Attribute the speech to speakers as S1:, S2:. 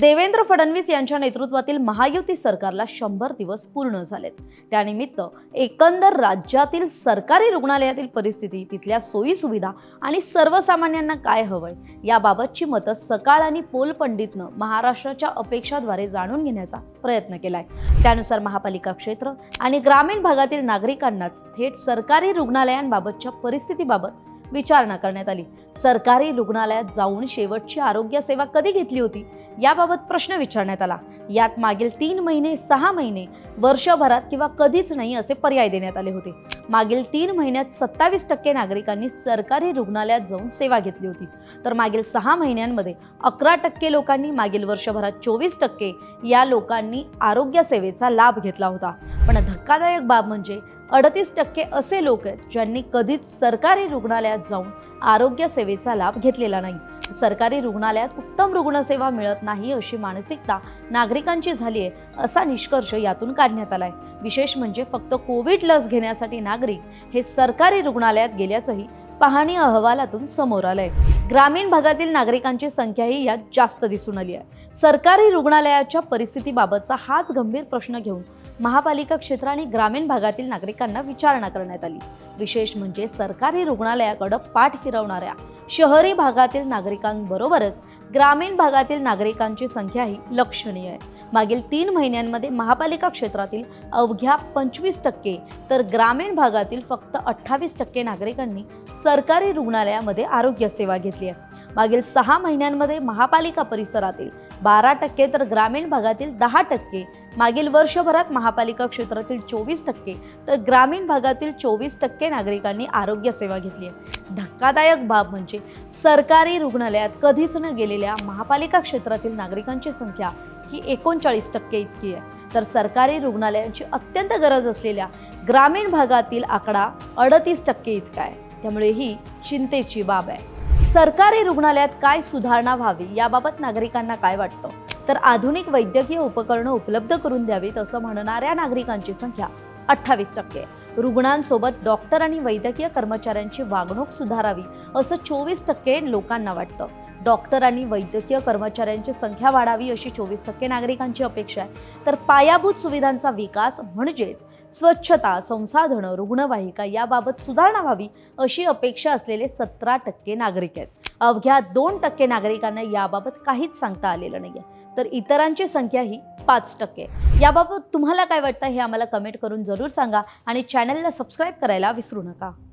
S1: देवेंद्र फडणवीस यांच्या नेतृत्वातील महायुती सरकारला शंभर दिवस पूर्ण झालेत. त्यानिमित्त एकंदर राज्यातील सरकारी रुग्णालयातील परिस्थिती तिथल्या सोयीसुविधा आणि सर्वसामान्यांना काय हवंय याबाबतची मतं सकाळ आणि पोल पंडितनं महाराष्ट्राच्या अपेक्षाद्वारे जाणून घेण्याचा प्रयत्न केलाय. त्यानुसार महापालिका क्षेत्र आणि ग्रामीण भागातील नागरिकांनाच थेट सरकारी रुग्णालयांबाबतच्या परिस्थितीबाबत विचारणा करण्यात आली. सरकारी रुग्णालयात जाऊन शेवटची आरोग्य सेवा कधी घेतली होती याबाबत प्रश्न विचारण्यात आला. यात मागील तीन महिने सहा महिने वर्षभरात किंवा कधीच नाही असे पर्याय देण्यात आले होते. मागील तीन महिन्यात सत्तावीस टक्के नागरिकांनी सरकारी रुग्णालयात जाऊन सेवा घेतली होती. तर मागील सहा महिन्यांमध्ये अकरा टक्के लोकांनी मागील वर्षभरात चोवीस टक्के या लोकांनी आरोग्य सेवेचा लाभ घेतला होता. पण धक्कादायक बाब म्हणजे अडतीस टक्के असे लोक आहेत ज्यांनी कधीच सरकारी रुग्णालयात जाऊन आरोग्य सेवेचा लाभ घेतलेला नाही. सरकारी रुग्णालयात उत्तम रुग्णसेवा मिळत नाही अशी मानसिकता नागरिकांची झाली आहे असा निष्कर्ष यातून काढण्यात आलाय. विशेष म्हणजे फक्त कोविड लस घेण्यासाठी नागरिक हे सरकारी रुग्णालयात गेल्याचंही पाहणी अहवालातून समोर आलंय. ग्रामीण भागातील नागरिकांची संख्याही यात जास्त दिसून आली आहे. सरकारी रुग्णालयाच्या परिस्थितीबाबतचा हाच गंभीर प्रश्न घेऊन महापालिका क्षेत्र आणि ग्रामीण भागातील नागरिकांना विचारणा करण्यात आली. विशेष म्हणजे सरकारी रुग्णालयाकडं पाठ फिरवणाऱ्या शहरी भागातील नागरिकांबरोबरच ग्रामीण भागातील नागरिकांची संख्याही लक्षणीय आहे. मागील तीन महिन्यांमध्ये महापालिका क्षेत्रातील अवघ्या पंचवीस टक्के तर ग्रामीण भागातील फक्त अठ्ठावीस टक्के नागरिकांनी सरकारी रुग्णालयामध्ये आरोग्य सेवा घेतली आहे. मागील सहा महिन्यांमध्ये महापालिका परिसरातील बारा टक्के तर ग्रामीण भागातील दहा टक्के मागील वर्षभरात महापालिका क्षेत्रातील चोवीस टक्के तर ग्रामीण भागातील चोवीस टक्के नागरिकांनी आरोग्य सेवा घेतली आहे. धक्कादायक बाब म्हणजे सरकारी रुग्णालयात कधीच न गेलेल्या महापालिका क्षेत्रातील नागरिकांची संख्या ही एकोणचाळीस टक्के इतकी आहे. तर सरकारी रुग्णालयांची अत्यंत गरज असलेल्या ग्रामीण भागातील आकडा अडतीस टक्के इतका आहे. त्यामुळे ही चिंतेची बाब आहे. सरकारी रुग्णालयात काय सुधारणा व्हावी याबाबत नागरिकांना काय वाटतं? तर आधुनिक वैद्यकीय उपकरणं उपलब्ध करून द्यावीत असं म्हणणाऱ्या नागरिकांची संख्या अठ्ठावीस टक्के. रुग्णांसोबत डॉक्टर आणि वैद्यकीय कर्मचाऱ्यांची वागणूक सुधारावी असं चोवीस टक्के लोकांना वाटतं. डॉक्टर आणि वैद्यकीय कर्मचाऱ्यांची संख्या वाढावी अशी चोवीस टक्के नागरिकांची अपेक्षा आहे. तर पायाभूत सुविधांचा विकास म्हणजेच स्वच्छता संसाधनं रुग्णवाहिका याबाबत सुधारणा व्हावी अशी अपेक्षा असलेले सतरा टक्के नागरिक आहेत. अवघ्या दोन टक्के नागरिकांना याबाबत काहीच सांगता आलेलं नाही आहे तर इतरांची संख्या ही पाच टक्के. याबाबत तुम्हाला काय वाटतं हे आम्हाला कमेंट करून जरूर सांगा आणि चॅनलला सबस्क्राईब करायला विसरू नका.